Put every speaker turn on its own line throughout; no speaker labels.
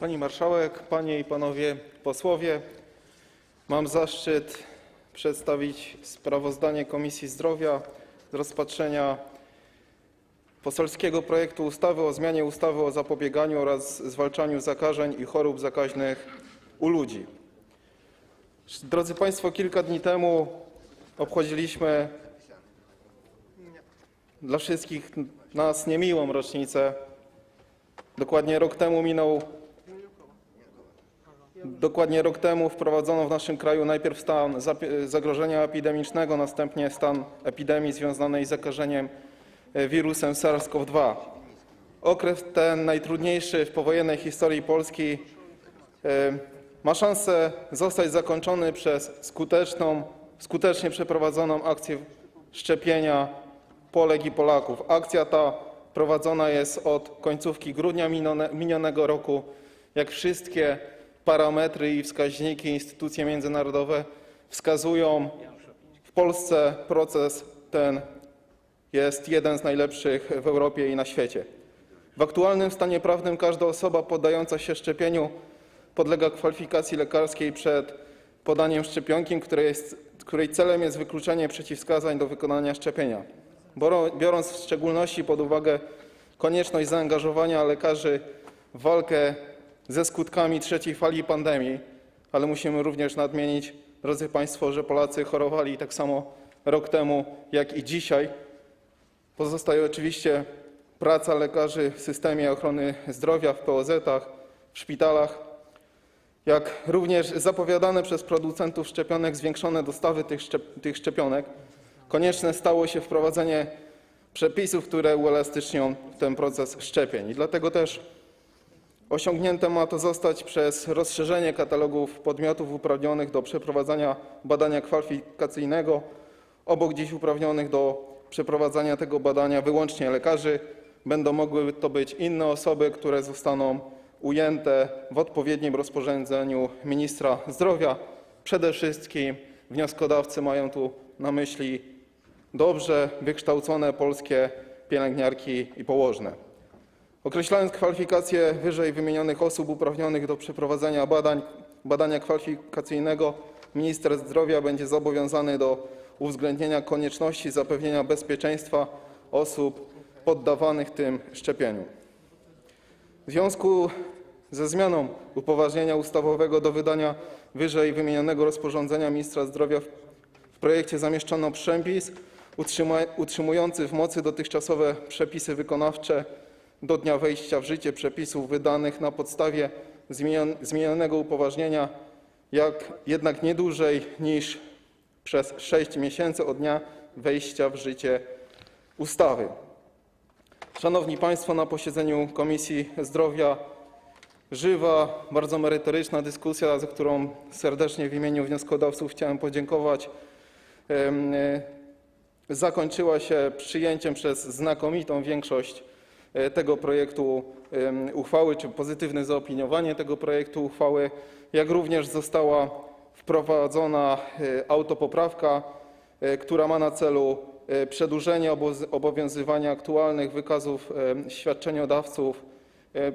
Pani Marszałek, Panie i Panowie Posłowie, mam zaszczyt przedstawić sprawozdanie Komisji Zdrowia z rozpatrzenia poselskiego projektu ustawy o zmianie ustawy o zapobieganiu oraz zwalczaniu zakażeń i chorób zakaźnych u ludzi. Drodzy Państwo, kilka dni temu obchodziliśmy dla wszystkich nas niemiłą rocznicę. Dokładnie rok temu minął Dokładnie rok temu wprowadzono w naszym kraju najpierw stan zagrożenia epidemicznego, następnie stan epidemii związanej z zakażeniem e, wirusem SARS-CoV-2. Okres ten, najtrudniejszy w powojennej historii Polski, e, ma szansę zostać zakończony przez skuteczną, skutecznie przeprowadzoną akcję szczepienia Polek i Polaków. Akcja ta prowadzona jest od końcówki grudnia minione- minionego roku. Jak wszystkie parametry i wskaźniki instytucje międzynarodowe wskazują, w Polsce proces ten jest jeden z najlepszych w Europie i na świecie. W aktualnym stanie prawnym każda osoba poddająca się szczepieniu podlega kwalifikacji lekarskiej przed podaniem szczepionki, której, jest, której celem jest wykluczenie przeciwwskazań do wykonania szczepienia. Biorąc w szczególności pod uwagę konieczność zaangażowania lekarzy w walkę ze skutkami trzeciej fali pandemii, ale musimy również nadmienić, drodzy Państwo, że Polacy chorowali tak samo rok temu, jak i dzisiaj, Pozostaje oczywiście praca lekarzy w systemie ochrony zdrowia, w POZ-ach, w szpitalach, jak również zapowiadane przez producentów szczepionek zwiększone dostawy tych, szczep- tych szczepionek. Konieczne stało się wprowadzenie przepisów, które uelastycznią ten proces szczepień. I dlatego też osiągnięte ma to zostać przez rozszerzenie katalogów podmiotów uprawnionych do przeprowadzania badania kwalifikacyjnego obok dziś uprawnionych do przeprowadzania tego badania wyłącznie lekarzy, będą mogły to być inne osoby, które zostaną ujęte w odpowiednim rozporządzeniu ministra zdrowia. Przede wszystkim wnioskodawcy mają tu na myśli dobrze wykształcone polskie pielęgniarki i położne. Określając kwalifikacje wyżej wymienionych osób uprawnionych do przeprowadzenia badania kwalifikacyjnego, minister zdrowia będzie zobowiązany do uwzględnienia konieczności zapewnienia bezpieczeństwa osób poddawanych tym szczepieniu. W związku ze zmianą upoważnienia ustawowego do wydania wyżej wymienionego rozporządzenia ministra zdrowia w projekcie zamieszczono przepis utrzymujący w mocy dotychczasowe przepisy wykonawcze do dnia wejścia w życie przepisów wydanych na podstawie zmienion- zmienionego upoważnienia, jak jednak nie dłużej niż przez 6 miesięcy od dnia wejścia w życie ustawy. Szanowni Państwo, na posiedzeniu Komisji Zdrowia żywa, bardzo merytoryczna dyskusja, za którą serdecznie w imieniu wnioskodawców chciałem podziękować. E, Zakończyła się przyjęciem przez znakomitą większość tego projektu uchwały, czy pozytywne zaopiniowanie tego projektu uchwały, jak również została wprowadzona e, autopoprawka, e, która ma na celu e, przedłużenie obowiązywania aktualnych wykazów świadczeniodawców, e,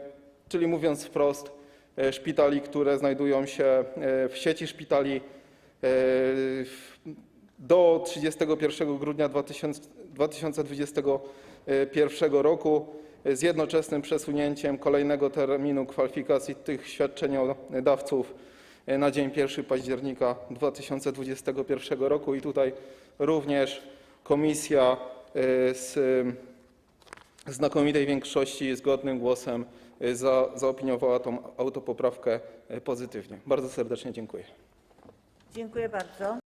czyli mówiąc wprost, e, szpitali, które znajdują się e, w sieci szpitali e, do 31 grudnia 2000 2021 roku e, z jednoczesnym przesunięciem kolejnego terminu kwalifikacji tych świadczeniodawców na dzień 1 października 2021 roku. I tutaj również komisja e, z znakomitej większości zgodnym głosem za, zaopiniowała tą autopoprawkę pozytywnie. Bardzo serdecznie dziękuję.
Dziękuję bardzo.